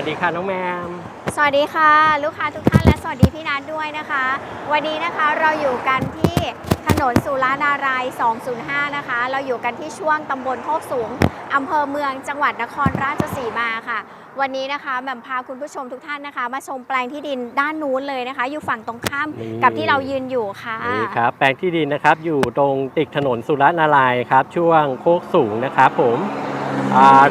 วัสดีค่ะน้องแมม สวัสดีค่ะ ลูกค้าทุกท่านและสวัสดีพี่นัทด้วยนะคะ วันนี้นะคะเราอยู่กันที่ถนนสุรานารายณ์205 นะคะ เราอยู่กันที่ช่วงตำบลโคกสูงอำเภอเมืองจังหวัดนครราชสีมาค่ะ วันนี้นะคะแหม่มพาคุณผู้ชมทุกท่านนะคะ มาชมแปลงที่ดินด้านนู้นเลยนะคะ อยู่ฝั่งตรงข้ามนี่ กับที่เรายืนอยู่ค่ะ นี่ครับแปลงที่ดินนะครับอยู่ตรงติดถนนสุรนารายณ์ครับช่วงโคกสูงนะครับผมอ่า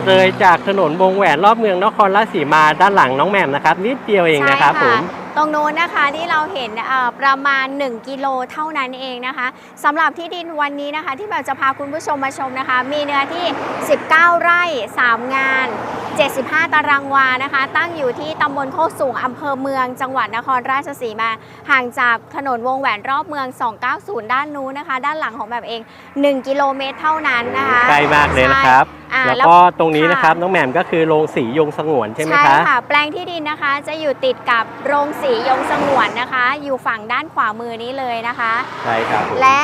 เลยจากถนนวงแหวนรอบเมืองนครราชสีมาด้านหลังน้องแหม่มนะครับนิดเดียวเองนะครับผมตรงโน้นนะคะที่เราเห็นเอ่อประมาณ 1 กิโลเท่านั้นเองนะคะสำหรับที่ดินวันนี้นะคะ ที่แบบจะพาคุณผู้ชมมาชมนะคะ มีเนื้อที่ 19 ไร่ 3 งาน 75 ตารางวานะคะ ตั้งอยู่ที่ตำบลโคกสูงอำเภอเมืองจังหวัดนครราชสีมา ห่างจากถนนวงแหวนรอบเมือง 290 ด้านนู้นนะคะ ด้านหลังของแบบเอง 1 กิโลเมตรเท่านั้นนะคะใกล้มากเลยนะครับใช่อ่าแล้วก็ตรงนี้ค่ะนะครับน้องแหม่มก็คือโรงสียงสงวนใช่ไหมใช่คะค่ะแปลงที่ดินนะคะจะอยู่ติดกับโรงสียงสงวนนะคะ อยู่ฝั่งด้านขวามือนี้เลยนะคะ ใช่ครับผมและ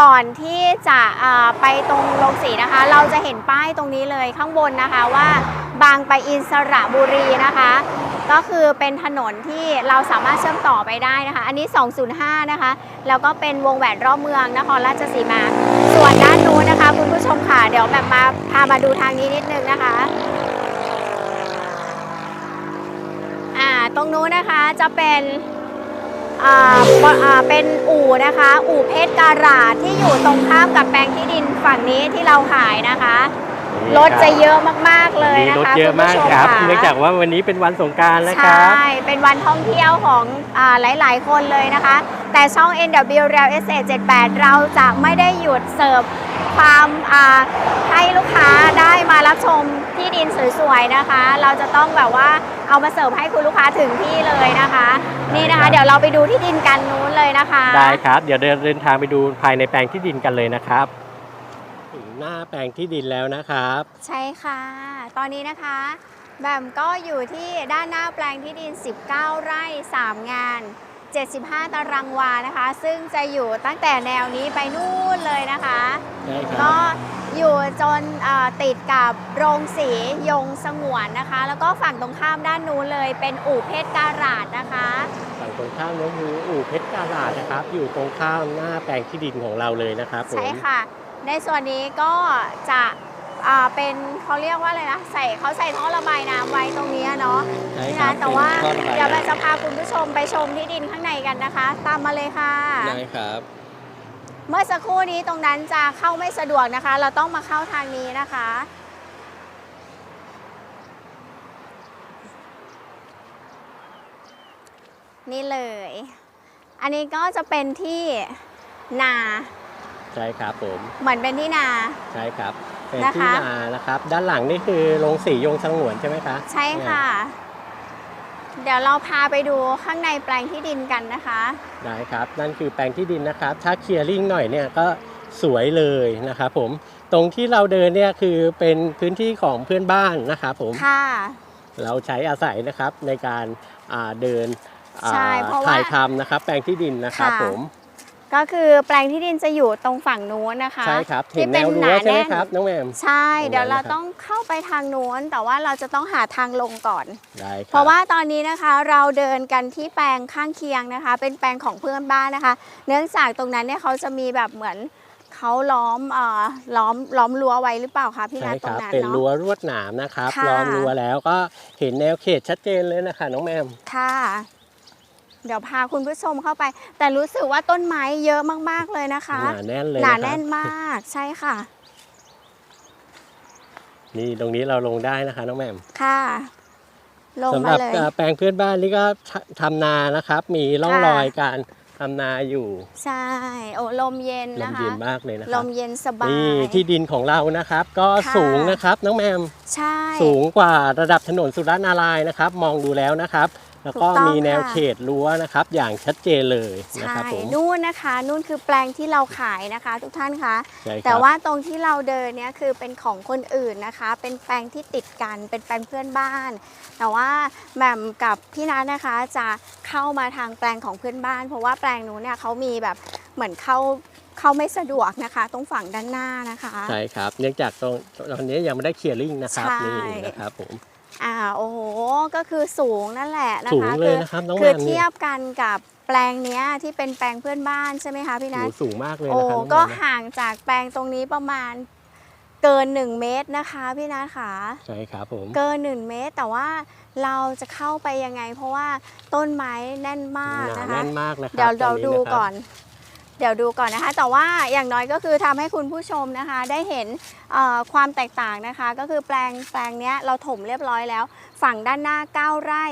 ก่อนที่จะอ่าไปตรงโรงสีนะคะ เราจะเห็นป้ายตรงนี้เลยข้างบนนะคะว่าบางไปะอินสระบุรีนะคะ ก็คือเป็นถนนที่เราสามารถเชื่อมต่อไปได้นะคะ อันนี้ 205 นะคะ แล้วก็เป็นวงแหวนรอบเมืองนครราชสีมา ส่วนด้านนู้นนะคะ คุณผู้ชมค่ะเดี๋ยวแบบมาพามาดูทางนี้นิดนึงนะคะ อ่า ตรงนู้นนะคะจะเป็นอ่าบอ่าเป็นอู่นะคะ อู่เพชรการาดที่อยู่ตรงข้ามกับแปลงที่ดินฝั่งนี้ที่เราขายนะคะ รถจะเยอะมากๆเลยมีนะรถคะเยอะมากณผู้ชครับะเนื่องจากว่าวันนี้เป็นวันสงกรารนะใชครับ่เป็นวันท่องเที่ยวของอาหลายๆ คนเลยนะคะ แต่ช่อง NW Real Estate 78 เราจะไม่ได้หยุดเสิร์ฟ ความอ่าให้ลูกค้าได้มารับชมที่ดินสวยๆนะคะ เราจะต้องแบบว่าเอามาเสิร์ฟให้คุณลูกค้าถึงที่เลยนะคะ นี่นะคะ เดี๋ยวเราไปดูที่ดินกันนู้นเลยนะคะ ได้ครับ เดี๋ยวเดินเดินทางไปดูภายในแปลงที่ดินกันเลยนะครับถึงหน้าแปลงที่ดินแล้วนะครับ ใช่ค่ะ ตอนนี้นะคะแบมก็อยู่ที่ด้านหน้าแปลงที่ดิน 19 ไร่ 3 งาน 75 ตารางวานะคะ ซึ่งจะอยู่ตั้งแต่แนวนี้ไปนู่นเลยนะคะ ใช่ครัก็บอยู่จนเอ่อติดกับโรงสียงสงวนนะคะ แล้วก็ฝั่งตรงข้ามด้านนู้นเลยเป็นอู่เพชรการาดนะคะ ฝั่งตรงข้ามน้องฮูอู่เพชรกาลาดนะครับ อยู่ตรงข้ามหน้าแปลงที่ดินของเราเลยนะครับผม ใช่ค่ะ ในส่วนนี้ก็จะ อ่าเป็นเขาเรียกว่าอะไรนะใส่เขาใส่ท่อระบายน้ำไว้ตรงนี้เนาะใช่นี่ครันะบแต่ว่าป็นท่อระบเดี๋ยวน้ำเราจะพาคุณผู้ชมไปชมที่ดินข้างในกันนะคะ ตามมาเลยค่ะ ได้ครับ เมื่อสักครู่นี้ตรงนั้นจะเข้าไม่สะดวกนะคะ เราต้องมาเข้าทางนี้นะคะ นี่เลย อันนี้ก็จะเป็นที่นาใช่ครับผม เหมือนเป็นที่นา ใช่ครับ เป็นนะคะที่นานะครับ ด้านหลังนี่คือโรงสียงสงวนใช่ไหมคะใช่ค่ะ เดี๋ยวเราพาไปดูข้างในแปลงที่ดินกันนะคะ ได้ครับ นั่นคือแปลงที่ดินนะครับ ถ้าเคลียร์ลิงหน่อยเนี่ยก็สวยเลยนะครับผมตรงที่เราเดินเนี่ยคือเป็นพื้นที่ของเพื่อนบ้านนะครับผม ค่ะ เราใช้อาศัยนะครับในการอ่าเดินอ่าใช่เพราะว่าถ่ายทำนะครับ แปลงที่ดินนะครับค่ะ ผม ก็คือแปลงที่ดินจะอยู่ตรงฝั่งนู้นนะคะใช่ครับที่เห็นเป็แนนวหรั้วนาใช่ไหมแน่นครับน้องแหมมใช่ตรงนั้นเดี๋ยวเรานะครับต้องเข้าไปทางนู้นแต่ว่าเราจะต้องหาทางลงก่อนได้คบเพราะว่าตอนนี้นะคะเราเดินกันที่แปลงข้างเคียงนะคะ เป็นแปลงของเพื่อนบ้านนะคะ เนื่องจากตรงนั้นเนี่ยเขาจะมีแบบเหมือนเขาล้อมเอ่อล้อมล้อมรั้วไว้หรือเปล่าคะพี่นัใช่ทคตรรังบนั้นเป็นเนาะรั้วรวดหนามนะครับค่ะล้อมรั้วแล้วก็เห็นแนวเขตชัดเจนเลยนะคะน้องแหมมค่ะ เดี๋ยวพาคุณผู้ชมเข้าไป แต่รู้สึกว่าต้นไม้เยอะมาก ๆ เลยนะคะ หนาแน่นเลยหนาะครับแน่นมาก ใช่ค่ะ นี่ตรงนี้เราลงได้นะคะ น้องแหมมค่ะลงสำหมารับเลยเอ่อแปลงเพื่อนบ้านนี่ก็ททำนานะครับ มีร่องค่ะรอยการทำนาอยู่ ใช่โอ้ลมเย็นลนะมคะ เย็นมากเลยนะคลรับมเย็นสบายนี่ที่ดินของเรานะครับ ก็ค่ะสูงนะครับ น้องแมม ใช่ สูงกว่าระดับถนนสุรนารายณ์นะครับ มองดูแล้วนะครับ แล้วก็ถูกต้องมีแนวค่ะเขตรั้วนะครับ อย่างชัดเจนเลยนะใช่ครับผมนู่นนะคะ นู่นคือแปลงที่เราขายนะคะ ทุกท่านคะใช่ครับแต่ว่าตรงที่เราเดินเนี่ยคือเป็นของคนอื่นนะคะ เป็นแปลงที่ติดกันเป็นแปลงเพื่อนบ้าน แต่ว่าแหม่มกับพี่นัทนะคะจะเข้ามาทางแปลงของเพื่อนบ้าน เพราะว่าแปลงนู้นเนี่ยเขามีแบบเหมือนเข้าเข้าไม่สะดวกนะคะ ตรงฝั่งด้านหน้านะคะ ใช่ครับ เนื่องจากตรงตอนนี้ยังไม่ได้เคลียร์ลิงนะครับใช่นี่นะครับผม อ่าโอ้โหก็คือสูงนั่นแหละนะคะสูงเลยอนะครับน้องคือแหม่มนี่เทียบกันกับแปลงเนี้ยที่เป็นแปลงเพื่อนบ้านใช่ไหมคะพี่นัทโอ้สูงมากเลยโอ้นะครับน้องแหม่มก็นะห่างจากแปลงตรงนี้ประมาณเกิน 1 เมตรนะคะพี่นัทค่ะใช่ครับผมเกิน 1 เมตรแต่ว่าเราจะเข้าไปยังไง เพราะว่าต้นไม้แน่นมากหนานะคะแน่นมากนะครับเดี๋ยวตเรานนี้ดูะครับก่อน เดี๋ยวดูก่อนนะคะ แต่ว่าอย่างน้อยก็คือทำให้คุณผู้ชมนะคะ ได้เห็นเอ่อความแตกต่างนะคะ ก็คือแปลงแปลงเนี้ยเราถมเรียบร้อยแล้ว ฝั่งด้านหน้า 9 ไร่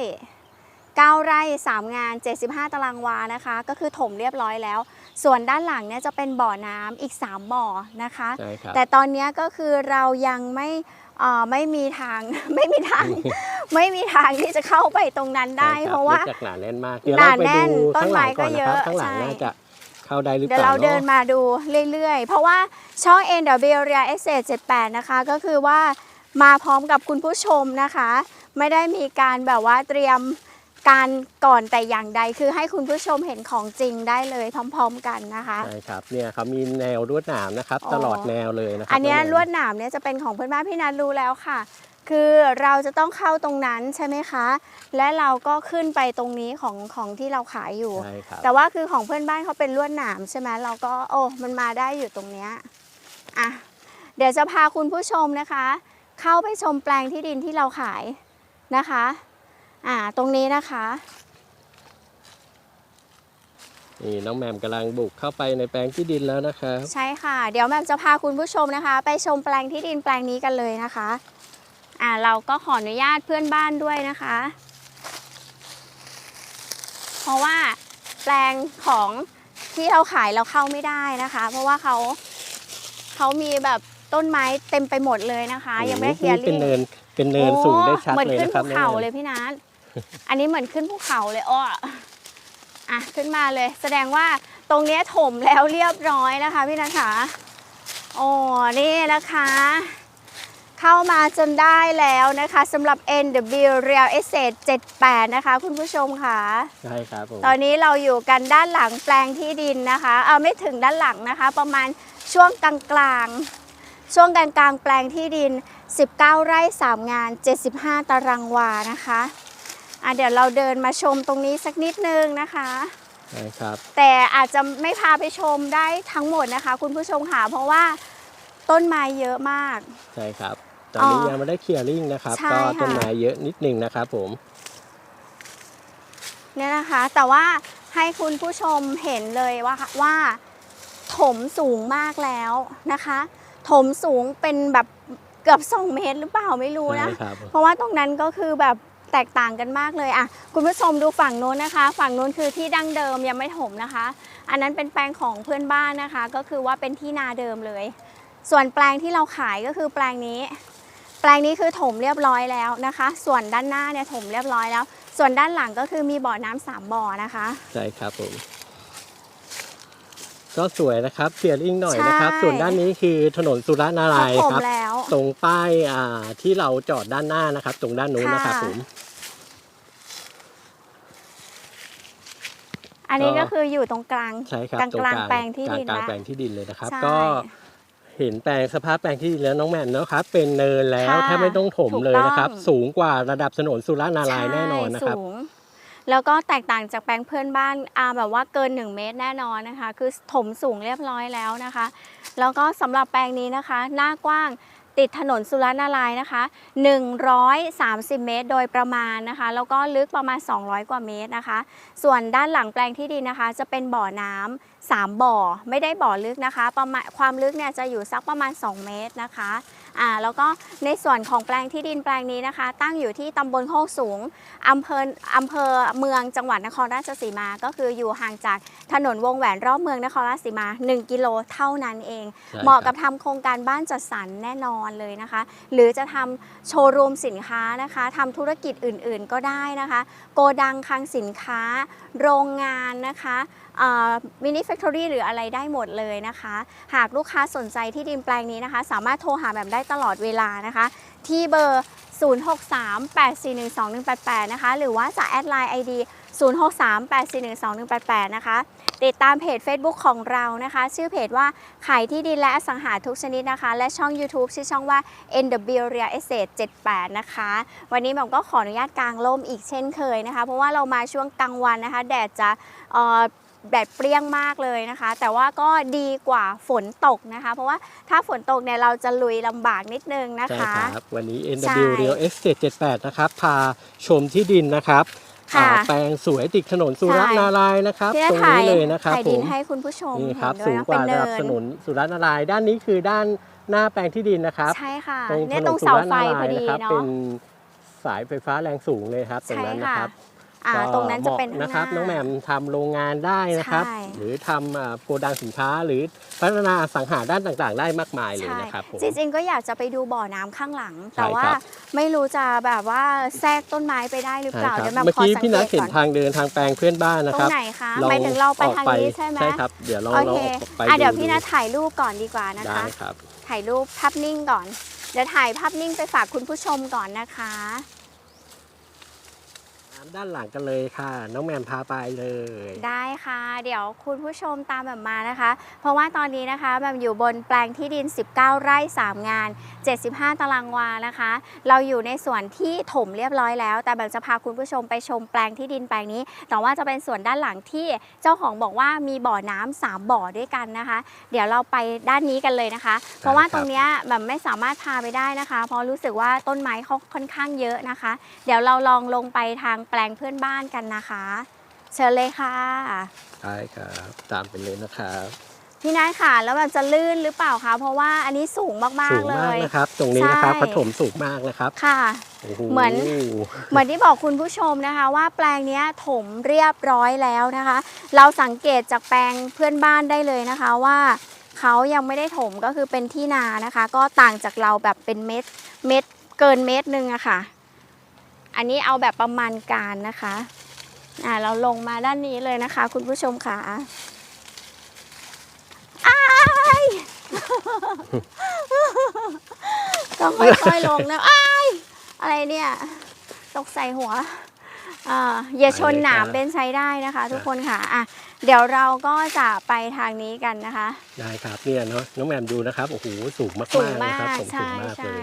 9 ไร่ 3 งาน 75 ตารางวานะคะ ก็คือถมเรียบร้อยแล้ว ส่วนด้านหลังเนี่ยจะเป็นบ่อน้ำอีก 3 บ่อนะคะใช่ครับแต่ตอนเนี้ยก็คือเรายังไม่เอ่อไม่มีทางไม่มีทางไม่มีทางที่จะเข้าไปตรงนั้นได้ใช่คบเพราะว่านื่องจากหนาแน่นมากเดี๋ยวหนาเราไปแน่นดูต้นข้างหลังไม้ก่อนนะครับก็เยอะข้างหลังใช่น่าจะ เข้าได้หรือเปเดี๋ยวล่าเราเดินอะมาดูเรื่อยๆ เพราะว่าช่อง NW Real Estate 78นะคะ ก็คือว่ามาพร้อมกับคุณผู้ชมนะคะ ไม่ได้มีการแบบว่าเตรียมการก่อนแต่อย่างใดคือให้คุณผู้ชมเห็นของจริงได้เลยพร้อม ๆ กันนะคะใช่ครับเนี่ยเขามีแนวลวดหนามนะครับอ๋อตลอดแนวเลยนะครัอันเนี้ยงลวดหนามเนี่ยจะเป็นของเพื่อนบ้านพี่นัทรู้แล้วค่ะ คือเราจะต้องเข้าตรงนั้นใช่ไหมคะ และเราก็ขึ้นไปตรงนี้ของของที่เราขายอยู่ ใช่ครับแต่ว่าคือของเพื่อนบ้านเขาเป็นลวดหนามใช่ไหมเราก็โอ้มันมาได้อยู่ตรงเนี้ยอะเดี๋ยวจะพาคุณผู้ชมนะคะ เข้าไปชมแปลงที่ดินที่เราขายนะคะอ่าตรงนี้นะคะ นี่น้องแหมมกำลังบุกเข้าไปในแปลงที่ดินแล้วนะครับ ใช่ค่ะ เดี๋ยวแม่มจะพาคุณผู้ชมนะคะ ไปชมแปลงที่ดินแปลงนี้กันเลยนะคะ อ่าเราก็ขออนุญาตเพื่อนบ้านด้วยนะคะ เพราะว่าแปลงของที่เราขายเราเข้าไม่ได้นะคะ เพราะว่าเขาเขามีแบบต้นไม้เต็มไปหมดเลยนะคะ ยังไม่ได้เคลียร์นี่เป็นลิ่งเนินเป็นเนินสูงได้ชัดเหมือนเลยขึ้นนะครับภูเขานี่เลยพี่นัทอันนี้เหมือนขึ้นภูเขาเลยอ้ออะขึ้นมาเลย แสดงว่าตรงเนี้ยถมแล้วเรียบร้อยนะคะ พี่นัทค่ะโอ้นี่นะคะ เข้ามาจนได้แล้วนะคะสำหรับ NW Real Estate 78 นะคะ คุณผู้ชมค่ะ ใช่ครับผม ตอนนี้เราอยู่กันด้านหลังแปลงที่ดินนะคะ เอาไม่ถึงด้านหลังนะคะ ประมาณช่วงกลางกลางๆช่วงกลางกลางๆ แปลงที่ดิน 19 ไร่ 3 งาน 75 ตารางวานะคะอะเดี๋ยวเราเดินมาชมตรงนี้สักนิดนึงนะคะ ใช่ครับ แต่อาจจะไม่พาไปชมได้ทั้งหมดนะคะ คุณผู้ชมค่ะเพราะว่าต้นไม้เยอะมาก ใช่ครับ ตอนนี้อ๋อยังไม่ได้เคลียร์ลิงนะครับ ใช่ก็ค่ะ ต้นไม้เยอะนิดนึงนะครับผม เนี่ยนะคะ แต่ว่าให้คุณผู้ชมเห็นเลยว่าว่าถมสูงมากแล้วนะคะ ถมสูงเป็นแบบเกือบ2เมตรหรือเปล่าไม่รู้นะ ใช่ครับ เพราะว่าตรงนั้นก็คือแบบแตกต่างกันมากเลยอะคุณผู้ชมดูฝั่งโน้นนะคะ ฝั่งโน้นคือที่ดั้งเดิมยังไม่ถมนะคะ อันนั้นเป็นแปลงของเพื่อนบ้านนะคะ ก็คือว่าเป็นที่นาเดิมเลย ส่วนแปลงที่เราขายก็คือแปลงนี้ แปลงนี้คือถมเรียบร้อยแล้วนะคะ ส่วนด้านหน้าเนี่ยถมเรียบร้อยแล้ว ส่วนส่วนด้านหลังก็คือมีบ่อน้ำสามบ่อนะคะ ใช่ครับผมก็สวยนะครับเปลี่ยนอิงหน่อยนะครับ ใช่ ส่วนด้านนี้คือถนนสุรนาเขารายณ์ถมครับ แล้ว ตรงป้ายอ่าที่เราจอดด้านหน้านะครับ ตรงด้านนู้นนะครับค่ะ ผม อันนี้ก็ก็คืออยู่ตรงกลางใช่ครับกลางตรงกลางแปลงที่ดินกลางละแปลงที่ดินเลยนะครับ ใช่ก็ เห็นแปลงสภาพแปลงที่ดินแล้วน้องแหม่มเนาะครับ เป็นเนินแล้วค่ะแทบไม่ต้องถมถูกเลยนะครับต้อง สูงกว่าระดับถนนสุรนารายณ์แน่นอนนะใช่ครับสูง แล้วก็แตกต่างจากแปลงเพื่อนบ้านอาแบบว่าเกิน 1 เมตรแน่นอนนะคะ คือถมสูงเรียบร้อยแล้วนะคะ แล้วก็สำหรับแปลงนี้นะคะ หน้ากว้าง ติดถนนสุรนารายนะคะ 130 เมตรโดยประมาณนะคะ แล้วก็ลึกประมาณ 200 กว่าเมตรนะคะ ส่วนด้านหลังแปลงที่ดินนะคะ จะเป็นบ่อน้ำสามบ่อ ไม่ได้บ่อลึกนะคะ ประมาณความลึกเนี่ยจะอยู่สักประมาณ 2 เมตรนะคะ อ่าแล้วก็ในส่วนของแปลงที่ดินแปลงนี้นะคะ ตั้งอยู่ที่ตำบลโคกสูงอำเภออำเภอเมืองจังหวัดนครราชสีมา ก็คืออยู่ห่างจากถนนวงแหวนรอบเมืองนครราชสีมา 1 กิโลเท่านั้นเองใช่เหมาะครักับบทำโครงการบ้านจัดสรรแน่นอนเลยนะคะ หรือจะทำโชว์รูมสินค้านะคะทำธุรกิจอื่นๆก็ได้นะคะ โกดังคลังสินค้า โรงงานนะคะ มินิแฟคทอรี่หรืออะไรได้หมดเลยนะคะ หากลูกค้าสนใจที่ดินแปลงนี้นะคะ สามารถโทรหาแบบได้ตลอดเวลานะคะ ที่เบอร์ 0638412188 นะคะ หรือว่าจะแอดไลน์ ID 0638412188 นะคะ ติดตามเพจ Facebook ของเรานะคะ ชื่อเพจว่าขายที่ดินและอสังหาทุกชนิดนะคะ และช่อง YouTube ชื่อช่องว่า NW Real Estate 78 นะคะ วันนี้ผมก็ขออนุญาตกลางร่มอีกเช่นเคยนะคะ เพราะว่าเรามาช่วงกลางวันนะคะ แดดจะ แดดเปรี้ยงมากเลยนะคะ แต่ว่าก็ดีกว่าฝนตกนะคะ เพราะว่าถ้าฝนตกเนี่ยเราจะลุยลำบากนิดนึงนะใช่คะครับ วันนี้ใช่ NW Real Estate 78นะครับ พาชมที่ดินนะครับค่ะอ่าแปลงสวยติดถนนสุรนารายณ์นะครับ ที่จะตรงถ่านี้ยเลยนะครับถ่ายผดินมให้คุณผู้ชมนี่เห็ครับนด้วสูยงนะกว่าเป็นระเนิดับนถนนสุรนารายณ์ด้านนี้คือด้านหน้าแปลงที่ดินนะครับใช่ค่ะตรงถเนี่ยนตรนงสุเสารไฟนาพอรายณ์ดีนะครับเนาะ เป็นสายไฟฟ้าแรงสูงเลยครับตรงใช่นั้นนะค่ะครับอ่าก็ ตรงนั้นจะเป็นหมานะครับข้างหน้องแหม่มทำโรงงานได้นะครับใช่หรือทำอ่าโกดังสินค้าหรือพัฒนาอสังหาด้านต่างๆ ได้มากมายเลยใช่นะครับผมจริงๆก็อยากจะไปดูบ่อน้ำข้างหลังใช่แต่ว่าครับไม่รู้จะแบบว่าแทรกต้นไม้ไปได้หรือเปใช่ล่าครับเดี๋ยวแบบเมื่อขอกี้สังพี่เกนัทตเห็นก่อนทางเดินทางแปลงเพื่อนบ้านนะตรครับงไหนคะหมายถึงเราไปออกทางนี้ใช่ไหมใช่ครับเดี๋ยวเราโอเราเคออกไปอะเดี๋ยวดูพี่นัทถ่ายรูปก่อนดีกว่านะได้คะครับถ่ายรูปภาพนิ่งก่อนเดี๋ยวถ่ายภาพนิ่งไปฝากคุณผู้ชมก่อนนะคะ ด้านหลังกันเลยค่ะ น้องแม่มพาไปเลย ได้ค่ะ เดี๋ยวคุณผู้ชมตามแบบมานะคะ เพราะว่าตอนนี้นะคะแบบอยู่บนแปลงที่ดิน 19 ไร่ 3 งาน 75 ตารางวานะคะ เราอยู่ในส่วนที่ถมเรียบร้อยแล้ว แต่แบบจะพาคุณผู้ชมไปชมแปลงที่ดินแปลงนี้ แต่ว่าจะเป็นส่วนด้านหลังที่เจ้าของบอกว่ามีบ่อน้ำสามบ่อด้วยกันนะคะ เดี๋ยวเราไปด้านนี้กันเลยนะคะ เพราะว่าตรงเนี้ยแบบไม่สามารถพาไปได้นะคะ เพราะรู้สึกว่าต้นไม้เขาค่อนข้างเยอะนะคะ เดี๋ยวเราลองลงไปทางแปลงเพื่อนบ้านกันนะคะ เชิญเลยค่ะใช่ครับ ตามไปเลยนะครับ พี่นัทค่ะ แล้วแบบจะลื่นหรือเปล่าคะ เพราะว่าอันนี้สูงมากสูๆงเลมากย นะครับ ตรงนี้นะครับใช่ปฐมสูงมากนะครับค่ะโอ้โหเหมือน เหมือนที่บอกคุณผู้ชมนะคะว่าแปลงเนี้ยถมเรียบร้อยแล้วนะคะ เราสังเกตจากแปลงเพื่อนบ้านได้เลยนะคะว่าเขายังไม่ได้ถมก็คือเป็นที่นานะคะ ก็ต่างจากเราแบบเป็นเม็ดเม็ดเกินเม็ดหนึ่งอะค่ะ อันนี้เอาแบบประมาณการนะคะอ่าเราลงมาด้านนี้เลยนะคะ คุณผู้ชมค่ะอ้ายต้องค่อยๆลงนะอ้ายอะไรเนี่ย ตกใส่หัวอ่าอย่าชนหนามเป็นใช้ได้นะคะ ทุกคนค่ะอะ เดี๋ยวเราก็จะไปทางนี้กันนะคะ ได้ครับเนี่ยเนาะน้องแหม่มดูนะครับโอ้โหสูงมากสูงๆมานะครับกผมสูใช่งมากเลใช่ย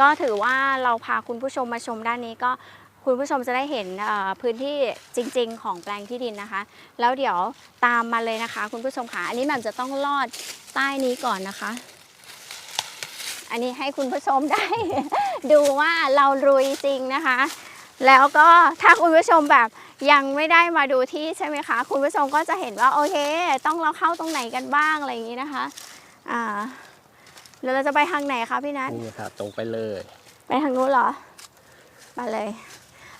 ก็ถือว่าเราพาคุณผู้ชมมาชมด้านนี้ก็คุณผู้ชมจะได้เห็นพื้นที่จริง ๆ ของแปลงที่ดินนะคะ แล้วเดี๋ยวตามมาเลยนะคะ คุณผู้ชมค่ะอันนี้มันจะต้องลอดใต้นี้ก่อนนะคะ อันนี้ให้คุณผู้ชมได้ ดูว่าเรารุยจริงนะคะ แล้วก็ถ้าคุณผู้ชมแบบยังไม่ได้มาดูที่ใช่ไหมคะ คุณผู้ชมก็จะเห็นว่าโอเค ต้องเราเข้าตรงไหนกันบ้างอะไรอย่างนี้นะคะอ่า แล้วเราจะไปทางไหนคะพี่นัทนี่ครับตรงไปเลย ไปทางนู้นเหรอ มาเลย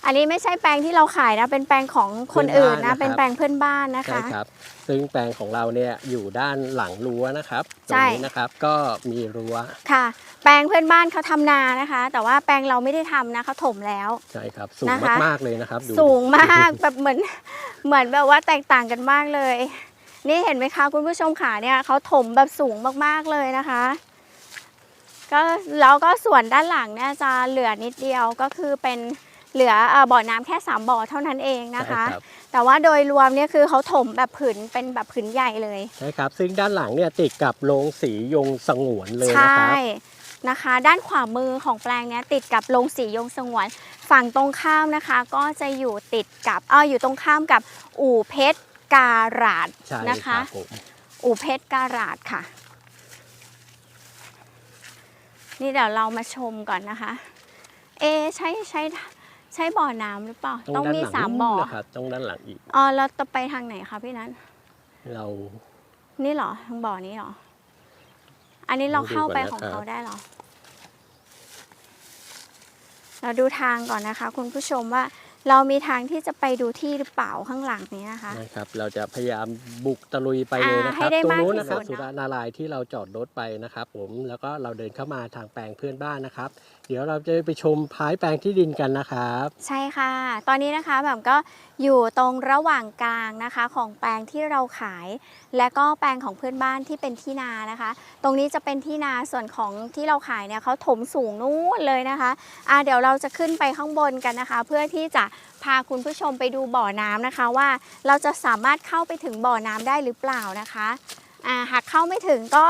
อันนี้ไม่ใช่แปลงที่เราขายนะ เป็นแปลงของคนอื่นนะ เพื่อนบ้านนะครับเป็นแปลงเพื่อนบ้านนะใช่คะ ครับ ซึ่งแปลงของเราเนี่ยอยู่ด้านหลังรั้วนะครับตรใช่ งนี้นะครับก็มีรั้วค่ะ แปลงเพื่อนบ้านเขาทำนานะคะ แต่ว่าแปลงเราไม่ได้ทำนะเขาถมแล้ว ใช่ครับสูงนะคะ มากๆเลยนะครับดูสูงมาก แบบเหมือนเหมือนแบบว่าแตกต่างกันมากเลย นี่เห็นไหมคะคุณผู้ชมขาเนี่ยเขาถมแบบสูงมากๆเลยนะคะ ก็แล้วก็ส่วนด้านหลังเนี่ยจะเหลือนิดเดียวก็คือเป็นเหลือเอ่อบ่อน้ำแค่ 3 บ่อเท่านั้นเองนะคะใช่รับแต่ว่าโดยรวมเนี่ยคือเขาถมแบบผืนเป็นแบบผืนใหญ่เลยใช่ครับ ซึ่งด้านหลังเนี่ยติดกับโรงสียงสงวนเลยใชนะครับ่นะคะ ด้านขวามือของแปลงเนี้ยติดกับโรงสียงสงวน ฝั่งตรงข้ามนะคะ ก็จะอยู่ติดกับเอออยู่ตรงข้ามกับอู่เพชรการาดใช่นะครัคะบผมอู่เพชรการาดค่ะ นี่เดี๋ยวเรามาชมก่อนนะคะ เอะใช่ใช่ใช่บ่อน้ำหรือเปล่า ต้องมีด้นหลัสามบ่อนะครับต้องด้านหลังอีกอ๋อแล้วจะไปทางไหนคะพี่นัทเรา นี่เหรอทางบ่อนี้เหรอ อันนี้เราเข้าไปของดูก่อนนะครับเขาได้เหรอ เราดูทางก่อนนะคะ คุณผู้ชมว่า เรามีทางที่จะไปดูที่หรือเปล่าข้างหลังนี้นะคะ นะครับ เราจะพยายามบุกตะลุยไปเลยนะคอ่าให้รับได้ตรงมากนู้นที่นะครับสุดสุเนอะรานารายณ์ที่เราจอดรถไปนะครับ ผมแล้วก็เราเดินเข้ามาทางแปลงเพื่อนบ้านนะครับ เดี๋ยวเราจะไปชมท้ายแปลงที่ดินกันนะครับ ใช่ค่ะ ตอนนี้นะคะแบบก็อยู่ตรงระหว่างกลางนะคะของแปลงที่เราขาย และก็แปลงของเพื่อนบ้านที่เป็นที่นานะคะ ตรงนี้จะเป็นที่นาส่วนของที่เราขายเนี่ยเขาถมสูงนู่นเลยนะคะอ่าเดี๋ยวเราจะขึ้นไปข้างบนกันนะคะ เพื่อที่จะ พาคุณผู้ชมไปดูบ่อน้ำนะคะว่าเราจะสามารถเข้าไปถึงบ่อน้ำได้หรือเปล่านะคะอ่าหากเข้าไม่ถึงก็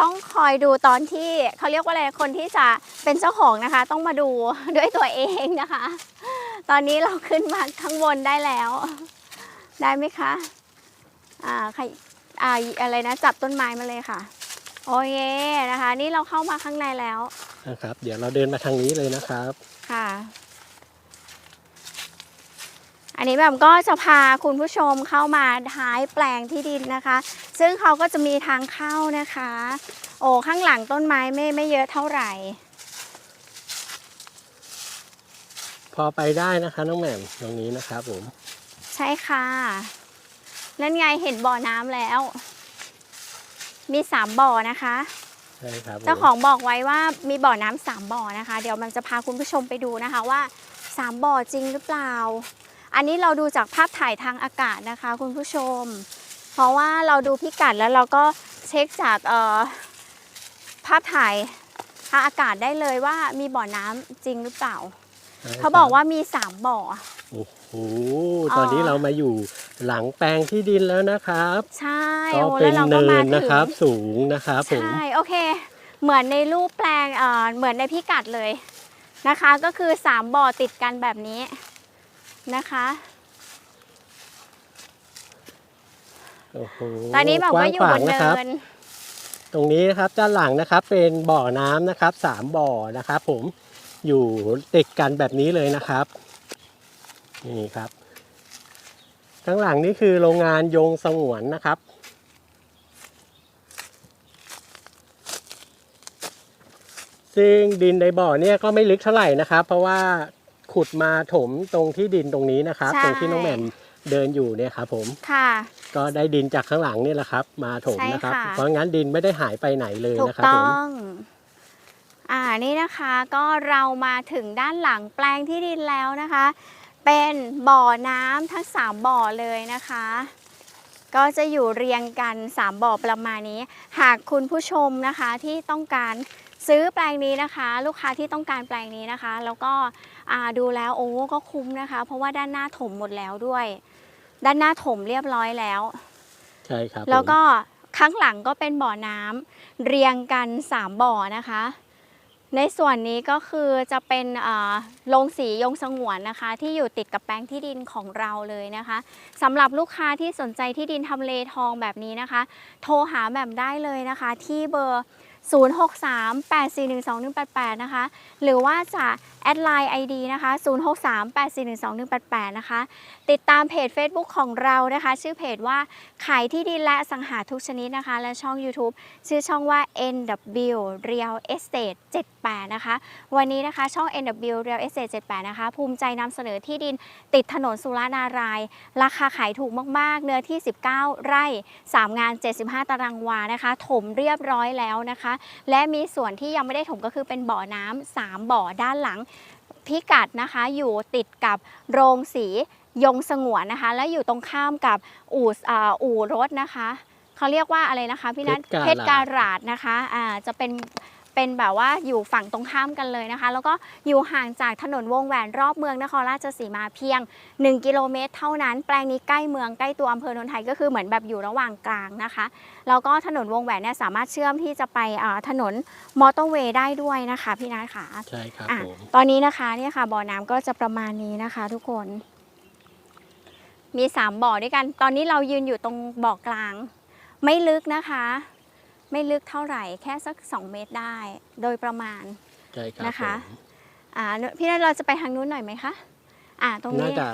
ต้องคอยดูตอนที่เขาเรียกว่าอะไรคนที่จะเป็นเจ้าของนะคะ ต้องมาดูด้วยตัวเองนะคะ ตอนนี้เราขึ้นมาข้างบนได้แล้ว ได้ไหมคะอ่าใครอ่าอะไรนะจับต้นไม้มาเลยค่ะ โอเคนะคะ นี่เราเข้ามาข้างในแล้วนะครับ เดี๋ยวเราเดินมาทางนี้เลยนะครับค่ะ อันนี้แบบก็จะพาคุณผู้ชมเข้ามาท้ายแปลงที่ดินนะคะ ซึ่งเขาก็จะมีทางเข้านะคะ โอ้ข้างหลังต้นไม้ไม่ไม่เยอะเท่าไหร่ พอไปได้นะคะน้องแหม่มตรงนี้นะครับผม ใช่ค่ะ นั่นไงเห็นบ่อน้ำแล้ว มีสามบ่อนะคะใช่ครับผมเจ้าของบอกไว้ว่ามีบ่อน้ำสามบ่อนะคะ เดี๋ยวมันจะพาคุณผู้ชมไปดูนะคะว่าสามบ่อจริงหรือเปล่า อันนี้เราดูจากภาพถ่ายทางอากาศนะคะคุณผู้ชม เพราะว่าเราดูพิกัดแล้วเราก็เช็คจากเอ่อภาพถ่ายทางอากาศได้เลยว่ามีบ่อน้ำจริงหรือเปล่าใช่ครับเขาบอกว่ามีสามบ่อ โอ้โห ตอนนี้เรามาอยู่หลังแปลงที่ดินแล้วนะครับ ใช่ก็โอ้เป็แล้วนเราก็เนิมานถึนะงครับ สูงนะครับผม ใช่ โอเค เหมือนในรูปแปลงเอ่อเหมือนในพิกัดเลยนะคะ ก็คือสามบ่อติดกันแบบนี้ นะคะ โอ้โหตอนนี้แบบว่าอยู่บนกว้งขวงเนินะครับนตรงนี้นะครับด้านหลังนะครับเป็นบ่อน้ำนะครับสามบ่อนะครับผมอยู่ติดกันแบบนี้เลยนะครับนี่ครับข้างหลังนี่คือโรงงานยงสงวนนะครับ ซึ่งดินในบ่อเนี่ยก็ไม่ลึกเท่าไหร่นะครับ เพราะว่า ขุดมาถมตรงที่ดินตรงนี้นะครับ ใช่ ตรงที่น้องแหม่มเดินอยู่เนี่ยครับผม ค่ะ ก็ได้ดินจากข้างหลังนี่แหละครับ มาถมนะครับ ใช่ค่ะ เพราะงั้นดินไม่ได้หายไปไหนเลยถูกนะครับต้ผอม ง อ่า นี่นะคะก็เรามาถึงด้านหลังแปลงที่ดินแล้วนะคะ เป็นบ่อน้ำทั้ง 3 บ่อเลยนะคะ ก็จะอยู่เรียงกัน 3 บ่อประมาณนี้ หากคุณผู้ชมนะคะที่ต้องการซื้อแปลงนี้นะคะ ลูกค้าที่ต้องการแปลงนี้นะคะ แล้วก็อ่า ดูแล้วโอ้ก็คุ้มนะคะ เพราะว่าด้านหน้าถมหมดแล้วด้วย ด้านหน้าถมเรียบร้อยแล้ว ใช่ครับแล้วก็ผมข้างหลังก็เป็นบ่อน้ำเรียงกัน3บ่อนะคะ ในส่วนนี้ก็คือจะเป็นเอ่อโรงสียงสงวนนะคะ ที่อยู่ติดกับแปลงที่ดินของเราเลยนะคะสำหรับลูกค้าที่สนใจที่ดินทำเลทองแบบนี้นะคะ โทรหาแบบได้เลยนะคะ ที่เบอร์ 0638412188 นะคะ หรือว่าจะแอดไลน์ ID นะคะ 0638412188 นะคะ ติดตามเพจ Facebook ของเรานะคะ ชื่อเพจว่าขายที่ดินและสังหาทุกชนิดนะคะ และช่อง YouTube ชื่อช่องว่า NW Real Estate 78 นะคะ วันนี้นะคะช่อง NW Real Estate 78 นะคะ ภูมิใจนำเสนอที่ดินติดถนนสุรานาราย ราคาขายถูกมาก ๆ เนื้อที่ 19 ไร่ 3 งาน 75 ตารางวานะคะ ถมเรียบร้อยแล้วนะคะและมีส่วนที่ยังไม่ได้ถมก็คือเป็นบ่อน้ำสามบ่อด้านหลังพิกัดนะคะ อยู่ติดกับโรงสียงสงวนนะคะ และอยู่ตรงข้ามกับอู่อ่าอู่รถนะคะเขาเรียกว่าอะไรนะคะพี่นัทเพชรการาดการาดนะคะอ่าจะเป็น เป็นแบบว่าอยู่ฝั่งตรงข้ามกันเลยนะคะ แล้วก็อยู่ห่างจากถนนวงแหวนรอบเมืองนครราชสีมาเพียง 1 กิโลเมตร เท่านั้น แปลงนี้ใกล้เมืองใกล้ตัวอำเภอโนนไทยก็คือเหมือนแบบอยู่ระหว่างกลางนะคะ แล้วก็ถนนวงแหวนเนี่ยสามารถเชื่อมที่จะไปอ่าถนนมอเตอร์เวย์ได้ด้วยนะคะพี่นัทค่ะใช่ครับอะผมตอนนี้นะคะเนี่ยค่ะบ่อน้ำก็จะประมาณนี้นะคะ ทุกคนมี 3 บ่อด้วยกัน ตอนนี้เรายืนอยู่ตรงบ่อกลาง ไม่ลึกนะคะ ไม่ลึกเท่าไหร่แค่สัก 2 เมตรได้ โดยประมาณใช่ครับนะคะผมอ่าพี่นัทเราจะไปทางนู้นหน่อยไหมคะอ่าตรงน่านี้จะ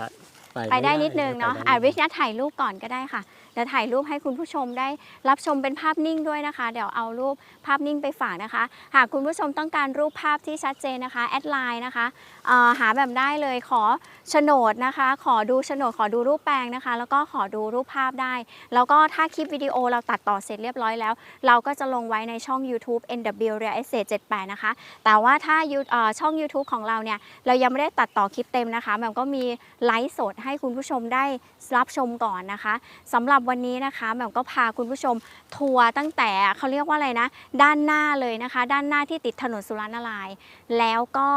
ไปไปได้ม่นิดนึงเนาะไปได้อ่าวิชนัทถ่ายรูปก่อนก็ได้ค่ะเดี๋ยวถ่ายรูปให้คุณผู้ชมได้รับชมเป็นภาพนิ่งด้วยนะคะ เดี๋ยวเอารูปภาพนิ่งไปฝากนะคะ หากคุณผู้ชมต้องการรูปภาพที่ชัดเจนนะคะแอดไลน์นะคะเอ่อหาแบบได้เลยขอโฉนดนะคะ ขอดูโฉนดขอดูรูปแปลงนะคะ แล้วก็ขอดูรูปภาพได้ แล้วก็ถ้าคลิปวิดีโอเราตัดต่อเสร็จเรียบร้อยแล้ว เราก็จะลงไว้ในช่อง YouTube NW Real Estate 78 นะคะ แต่ว่าถ้ายูเอ่อช่อง YouTube ของเราเนี่ยเรายังไม่ได้ตัดต่อคลิปเต็มนะคะมันก็มีไลฟ์สดให้คุณผู้ชมได้รับชมก่อนนะคะสำหรับวันนี้นะคะแหม่มก็พาคุณผู้ชมทัวร์ตั้งแต่เขาเรียกว่าอะไรนะ ด้านหน้าเลยนะคะ ด้านหน้าที่ติดถนนสุรานารายณ์แล้วก็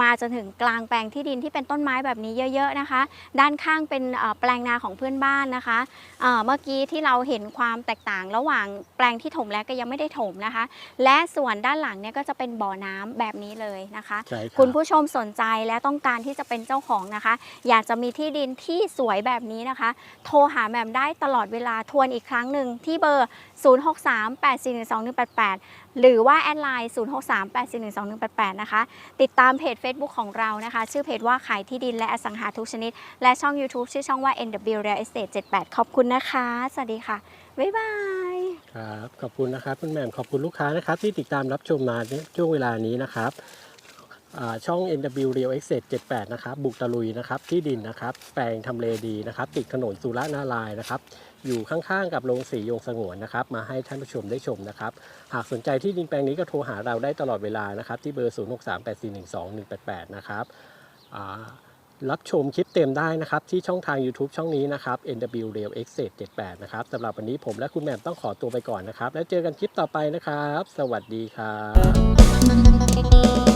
มาจนถึงกลางแปลงที่ดินที่เป็นต้นไม้แบบนี้เยอะๆนะคะ ด้านข้างเป็นเอ่อแปลงนาของเพื่อนบ้านนะคะเอ่อเมื่อกี้ที่เราเห็นความแตกต่างระหว่างแปลงที่ถมและก็ยังไม่ได้ถมนะคะ และส่วนด้านหลังเนี่ยก็จะเป็นบ่อน้ำแบบนี้เลยนะคะใช่รับคุณผู้ชมสนใจและต้องการที่จะเป็นเจ้าของนะคะ อยากจะมีที่ดินที่สวยแบบนี้นะคะ โทรหาแหม่มได้ตลอดเวลาทวนอีกครั้งหนึ่งที่เบอร์ 0638412188 หรือว่าแอดไลน์ 0638412188 นะคะ ติดตามเพจ Facebook ของเรานะคะ ชื่อเพจว่าขายที่ดินและอสังหาทุกชนิด และช่อง YouTube ชื่อช่องว่า NW Real Estate 78 ขอบคุณนะคะ สวัสดีค่ะ บ๊ายบายครับขอบคุณนะครับคุณแหม่มขอบคุณลูกค้านะครับที่ติดตามรับชมมาในช่วงเวลานี้นะครับ ช่อง NW Real Exit 78นะครับ บุกตะลุยนะครับ ที่ดินนะครับ แปลงทำเลดีนะครับ ติดถนนสุรนารายนะครับ อยู่ข้างๆ กับโรงสีโยงสงวนนะครับ มาให้ท่านผู้ชมได้ชมนะครับ หากสนใจที่ดินแปลงนี้ก็โทรหาเราได้ตลอดเวลานะครับ ที่เบอร์ 0638412188 นะครับรับชมคลิปเต็มได้นะครับ ที่ช่องทาง YouTube ช่องนี้นะครับ NW Real Exit 78นะครับสำหรับวันนี้ผมและคุณแหม่มต้องขอตัวไปก่อนนะครับ แล้วเจอกันคลิปต่อไปนะครับ สวัสดีครับ